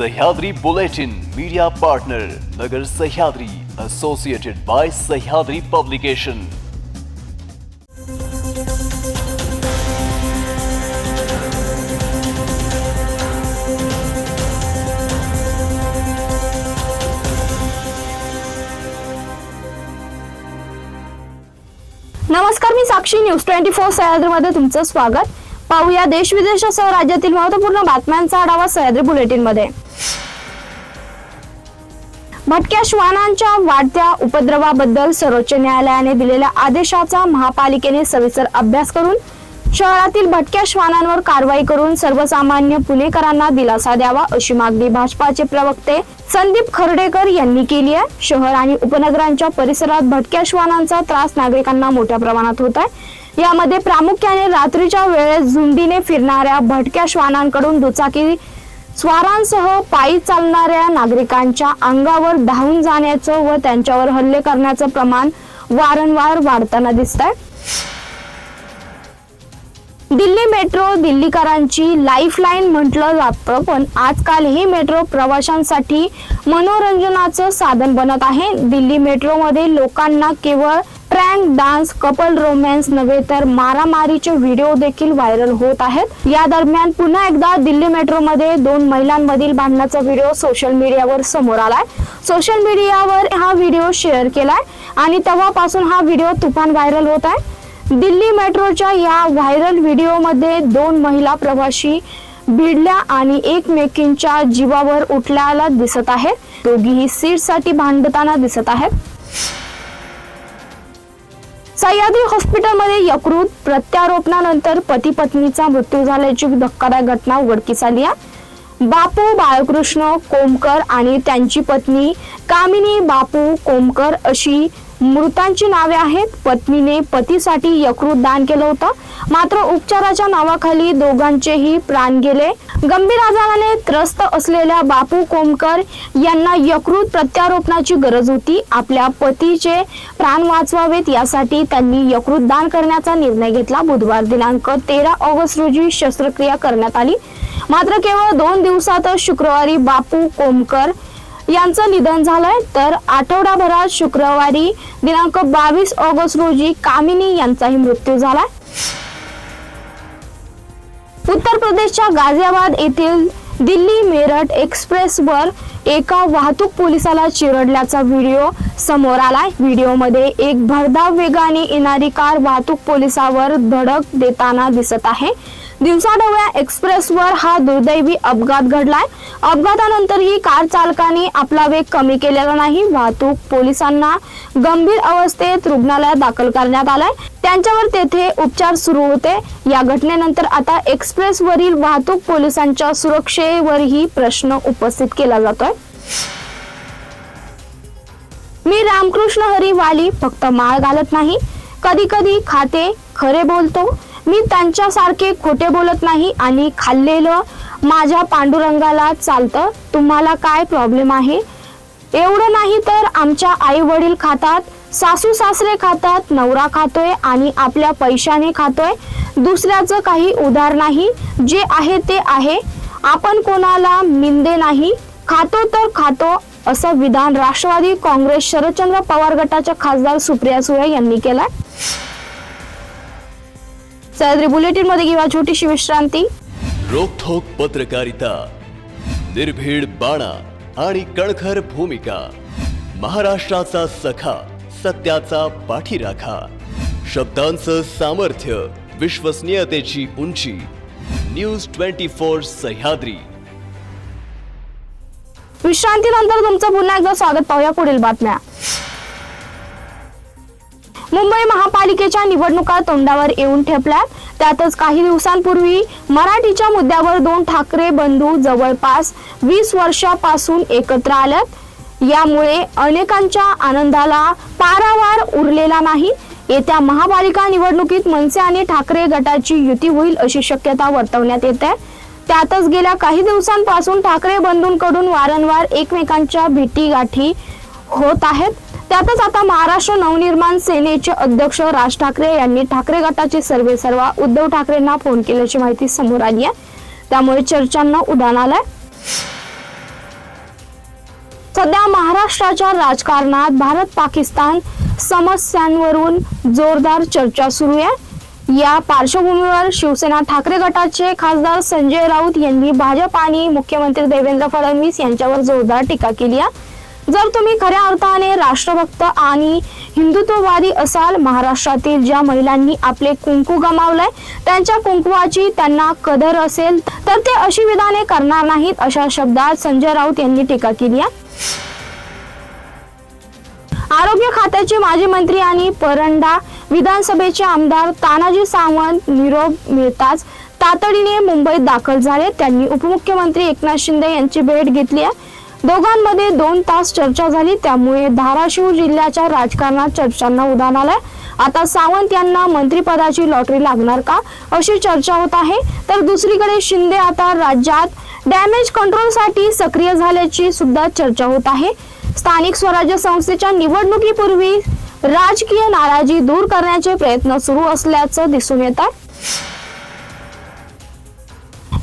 Sahyadri Bulletin media partner Nagar Sahyadri associated by Sahyadri publication नमस्कार मी साक्षी. News twenty four सह्याद्रीमध्ये तुमचं स्वागत. पाहूया देश विदेशासह राज्यातील महत्त्वपूर्ण बातम्यांचा आढावा सह्याद्री बुलेटिनमध्ये भटक्या श्वानांच्या वाढत्या उपद्रवाबद्दल सर्वोच्च न्यायालयाने दिलेल्या आदेशाचा महापालिकेने सविस्तर अभ्यास करून शहरातील भटक्या श्वानांवर कारवाई करून सर्वसामान्य पुणेकरांना दिलासा द्यावा अशी मागणी भाजपाचे प्रवक्ते संदीप खर्डेकर यांनी केली आहे. शहर आणि उपनगरांच्या परिसरात भटक्या श्वानांचा त्रास नागरिकांना मोठ्या प्रमाणात होत आहे. यामध्ये प्रामुख्याने रात्रीच्या वेळेस झुंडीने फिरणाऱ्या भटक्या श्वानांकडून दुचाकी स्वारांसह पायी चालणाऱ्या नागरिकांच्या अंगावर धावून जाण्याचं व त्यांच्यावर हल्ले करण्याचं प्रमाण वारंवार वाढताना दिसत आहे दिल्ली मेट्रो दिल्लीकरांची लाईफलाईन म्हटलं जातं पण आजकाल ही मेट्रो प्रवाशांसाठी मनोरंजनाचं साधन बनत आहे. दिल्ली मेट्रोमध्ये लोकांना केवळ प्रँक डान्स कपल रोमॅन्स नव्हे तर मारामारीचे व्हिडिओ देखील व्हायरल होत आहेत. या दरम्यान पुन्हा एकदा दिल्ली मेट्रोमध्ये दोन महिलांमधील भांडणाचा व्हिडिओ सोशल मीडियावर समोर आलाय. सोशल मीडियावर हा व्हिडिओ शेअर केलाय आणि तेव्हापासून हा व्हिडिओ तुफान व्हायरल होत आहे. दिल्ली मेट्रोच्या या व्हायरल व्हिडिओमध्ये दोन महिला प्रवासी भिडल्या आणि एकमेकींच्या जीवावर उठल्याला दिसत आहे दोघीही सीटसाठी भांडताना दिसत आहेत. सह्याद्री हॉस्पिटलमध्ये यकृत प्रत्यारोपणानंतर पती पत्नीचा मृत्यू झाल्याची धक्कादायक घटना उघडकीस आली आहे. बापू बाळकृष्ण कोमकर आणि त्यांची पत्नी कामिनी बापू कोमकर अशी मृतांची नावे आहेत. पत्नीने पतीसाठी यकृत दान केलं होतं. मात्र उपचाराच्या नावाखाली दोघांचेही प्राण गेले. गंभीर आजाराने त्रस्त असलेल्या बापू कोमकर यांना यकृत प्रत्यारोपणाची गरज होती. आपल्या पतीचे प्राण वाचवावेत यासाठी त्यांनी यकृत दान करण्याचा निर्णय घेतला. बुधवार दिनांक तेरा ऑगस्ट रोजी शस्त्रक्रिया करण्यात आली. मात्र केवळ दोन दिवसातच शुक्रवारी बापू कोमकर यांचं निधन झालंय. तर आठवडाभरात शुक्रवारी दिनांक बावीस ऑगस्ट रोजी कामिनी यांचाही मृत्यू झालाय. उत्तर प्रदेशच्या गाझियाबाद येथील दिल्ली मेरठ एक्सप्रेसवर एका वाहतूक पोलिसाला चिरडल्याचा व्हिडिओ समोर आलाय. व्हिडिओमध्ये एक भरधाव वेगाने येणारी कार वाहतूक पोलिसावर धडक देताना दिसत आहे. दिवसाढवळ्या एक्सप्रेसवर हा दुर्दैवी अपघात घडलाय. अपघातानंतरही कार चालकाने आपला वेग कमी केलेला नाही. वाहतूक पोलिसांना गंभीर अवस्थेत रुग्णालयात दाखल करण्यात आलाय. त्यांच्यावर तेथे उपचार सुरू होते. या घटनेनंतर आता एक्सप्रेसवरील वाहतूक पोलिसांच्या सुरक्षेवरही प्रश्न उपस्थित केला जातोय. मी रामकृष्ण हरी वाली फक्त माळ घालत नाही. कधी कधी खाते खरे बोलतो. मी त्यांच्यासारखे खोटे बोलत नाही आणि खाल्लेलं माझ्या पांडुरंगाला चालतं. तुम्हाला काय प्रॉब्लेम आहे? एवढं नाही तर आमच्या आई वडील खातात. सासू सासरे खातात नवरा खातोय आणि आपल्या पैशाने खातोय. दुसऱ्याचं काही उधार नाही. जे आहे ते आहे. आपण कोणाला मिंदे नाही. खातो तर खातो असं विधान राष्ट्रवादी काँग्रेस शरदचंद्र पवार गटाच्या खासदार सुप्रिया सुळे यांनी केलंय. सह्याद्री बुलेटिनमध्ये घेऊया छोटीशी विश्रांती. रोखोक पत्रकारिता निर्भीड बाणा आणि कणखर भूमिका. महाराष्ट्राचा सखा. सत्याचा पाठीराखा. शब्दांचं सामर्थ्य विश्वसनीयतेची उंची. News twenty four Sahyadri. विश्रांतीनंतर तुमचं पुन्हा एकदा स्वागत पाहूया पुढील बातम्या. मुंबई महापालिकेच्या निवडणुका तोंडावर येऊन ठेपल्यात. त्यातच काही दिवसांपूर्वी मराठीच्या मुद्द्यावर दोन ठाकरे बंधू जवळपास वीस वर्षापासून एकत्र आल्यात यामुळे अनेकांच्या आनंदाला पारावार उरलेला नाही. येत्या महापालिका निवडणुकीत मनसे आणि ठाकरे गटाची युती होईल अशी शक्यता वर्तवण्यात येते. त्यातच गेल्या काही दिवसांपासून ठाकरे बंधूंकडून वारंवार एकमेकांच्या भेटीगाठी होत आहेत. त्यातच आता महाराष्ट्र नवनिर्माण सेनेचे अध्यक्ष राज ठाकरे यांनी ठाकरे गटाचे सर्वे सर्वा उद्धव ठाकरेंना फोन केल्याची माहिती समोर आली आहे. त्यामुळे चर्चांना उधाण आलंय. सध्या महाराष्ट्राच्या राजकारणात भारत पाकिस्तान समस्यांवरून जोरदार चर्चा सुरू आहे. या पार्श्वभूमीवर शिवसेना ठाकरे गटाचे खासदार संजय राऊत यांनी भाजप आणि मुख्यमंत्री देवेंद्र फडणवीस यांच्यावर जोरदार टीका केली आहे. जर तुम्ही खऱ्या अर्थाने राष्ट्रभक्त आणि हिंदुत्ववादी असाल महाराष्ट्रातील ज्या महिलांनी आपले कुंकू गमावलंय त्यांच्या कुंकुवाची त्यांना कदर असेल तर ते अशी विधाने करणार नाहीत अशा शब्दात संजय राऊत यांनी टीका केली आहे. आरोग्य खात्याचे माजी मंत्री आणि परंडा विधानसभेचे आमदार तानाजी सावंत निरोप मिळताच तातडीने मुंबईत दाखल झाले. त्यांनी उपमुख्यमंत्री एकनाथ शिंदे यांची भेट घेतली आहे. दोघांमध्ये दोन तास चर्चा झाली त्यामुळे धाराशिव जिल्ह्याच्या राजकारणात चर्चांना उधाण आलंय. आता सावंत यांना मंत्रिपदाची लॉटरी लागणार का? अशी चर्चा होत आहे. तर दुसरीकडे शिंदे आता राज्यात डॅमेज कंट्रोलसाठी सक्रिय झाल्याची सुद्धा चर्चा होत आहे. स्थानिक स्वराज्य संस्थेच्या निवडणुकीपूर्वी राजकीय नाराजी दूर करण्याचे प्रयत्न सुरू असल्याचं दिसून येत आहे.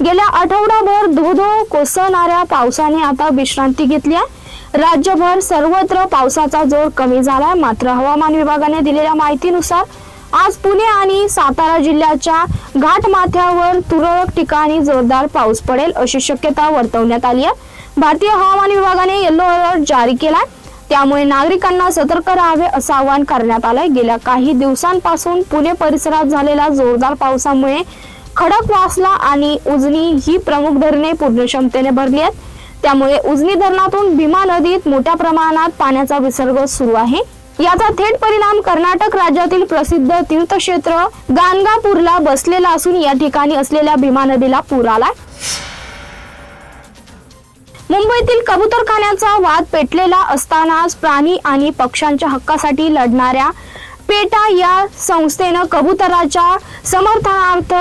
गेल्या आठवडाभर धोधो कोसळणाऱ्या पावसाने आता विश्रांती घेतली आहे. राज्यभर सर्वत्र पावसाचा जोर कमी झालाय. मात्र हवामान विभागाने दिलेल्या माहितीनुसार आज पुणे आणि सातारा जिल्ह्याच्या घाटमाथ्यावर तुरळक ठिकाणी जोरदार पाऊस पडेल अशी शक्यता वर्तवण्यात आली आहे. भारतीय हवामान विभागाने येलो अलर्ट जारी केलाय. त्यामुळे नागरिकांना सतर्क राहावे असं आवाहन करण्यात आलंय. गेल्या काही दिवसांपासून पुणे परिसरात झालेल्या जोरदार पावसामुळे खडकवासला आणि उजनी ही प्रमुख धरणे पूर्ण क्षमतेने भरली आहेत. त्यामुळे उजनी धरणातून भीमा नदीत मोठ्या प्रमाणात पाण्याचा विसर्ग सुरू आहे. याचा थेट परिणाम कर्नाटक राज्यातील प्रसिद्ध तीर्थक्षेत्र गाणगापूरला बसलेला असून या ठिकाणी असलेल्या भीमा नदीला पूर आला मुंबईतील कबुतरखान्याचा वाद पेटलेला असतानाच प्राणी आणि पक्ष्यांच्या हक्कासाठी लढणाऱ्या पेटा या संस्थेनं कबुतराच्या समर्थनार्थ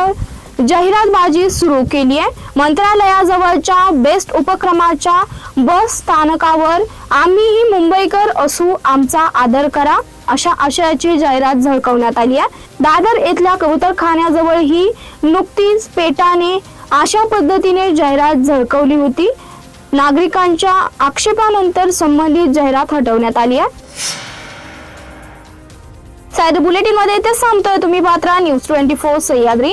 जाहिरातबाजी सुरू केली आहे मंत्रालयाजवळच्या बेस्ट उपक्रमाच्या बस स्थानकावर आम्हीही मुंबईकर असू आमचा आदर करा अशा आशयाची जाहिरात झळकवण्यात आली आहे दादर येथल्या कबूतरखान्याजवळ ही नुकतीच पेटाने अशा पद्धतीने जाहिरात झळकवली होती. नागरिकांच्या आक्षेपानंतर संबंधित जाहिरात हटवण्यात आली आहे सायद बुलेटिनमध्ये ते सांगतोय तुम्ही Patra. News twenty four Sahyadri.